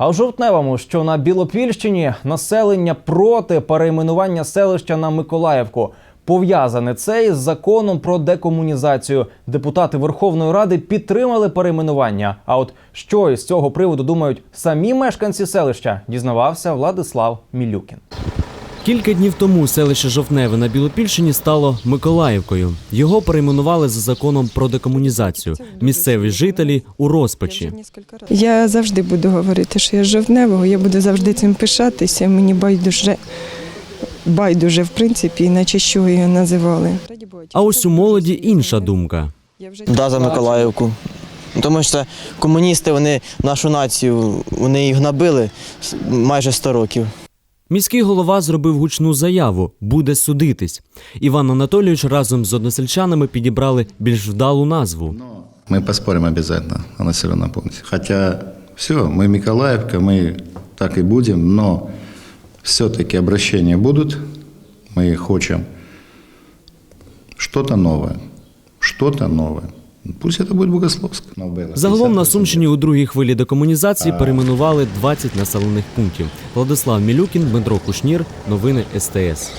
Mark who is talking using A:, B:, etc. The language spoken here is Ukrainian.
A: А у жовтневому, що на Білопільщині, населення проти перейменування селища на Миколаївку. Пов'язане це із законом про декомунізацію. Депутати Верховної Ради підтримали перейменування. А от що із цього приводу думають самі мешканці селища, дізнавався Владислав Мілюкін.
B: Кілька днів тому селище Жовтневе на Білопільщині стало Миколаївкою. Його перейменували за законом про декомунізацію. Місцеві жителі у розпачі.
C: Я завжди буду говорити, що я з жовтневого, я буду завжди цим пишатися. Мені байдуже, байдуже, в принципі, іначе що його називали.
B: А ось у молоді інша думка.
D: Да, за Миколаївку. Тому що комуністи, вони нашу націю, вони їх набили с- майже 100 років.
B: Міський голова зробив гучну заяву буде судитись. Іван Анатолійович разом з односельчанами підібрали більш вдалу назву.
E: Мы поспорим обязательно о населенном пункте. Хотя все, мы Миколаевка, мы так и будем, но все-таки обращения будут. Мы хотим что-то новое. Что-то новое. Пусть це буде Богословська.
B: Загалом на Сумщині у другій хвилі декомунізації перейменували 20 населених пунктів. Владислав Мілюкін, Дмитро Кушнір. Новини СТС.